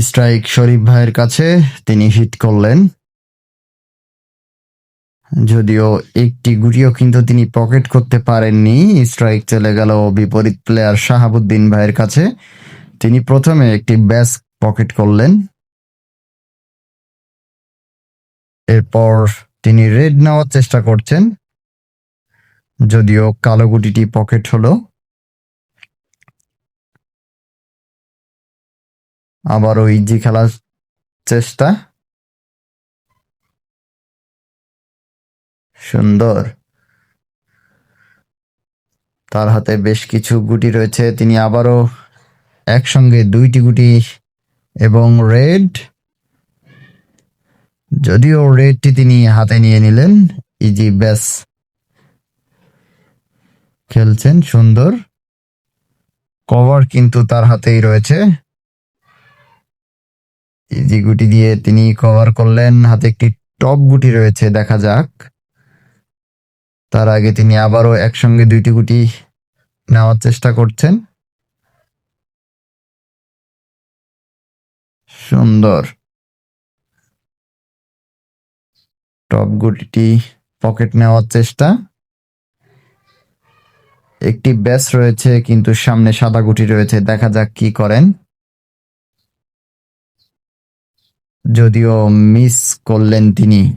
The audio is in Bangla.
স্ট্রাইক শরীফ ভাইয়ের কাছে তিনি হিট করলেন। যদিও একটি গুটিও কিন্তু তিনি পকেট করতে পারেননি। স্ট্রাইক চলে গেল বিপরীত প্লেয়ার শাহাবুদ্দিন ভাইয়ের কাছে। তিনি প্রথমে একটি ব্যাস পকেট করলেন। এরপর তিনি রেড নেওয়ার চেষ্টা করছেন। যদিও কালো গুটিটি পকেট হলো। আবারও ইজি খেলার চেষ্টা। সুন্দর। তার হাতে বেশ কিছু গুটি রয়েছে। তিনি আবারও একসঙ্গে দুইটি গুটি এবং রেড। যদিও রেডটি তিনি হাতে নিয়ে নিলেন। ইজি, ব্যাস। খেলছেন, সুন্দর। কভার কিন্তু তার হাতেই রয়েছে। ইজি গুটি দিয়ে তিনি কভার করলেন। হাতে একটি টপ গুটি রয়েছে, দেখা যাক। তার আগে তিনি আবারও একসঙ্গে দুইটি গুটি নেওয়ার চেষ্টা করছেন। সুন্দর। টপ গুটিটি পকেট নেওয়ার চেষ্টা। একটি ব্যাস রয়েছে, কিন্তু সামনে সাদা গুটি রয়েছে, দেখা যাক কি করেন। যদিও মিস করলেন তিনি।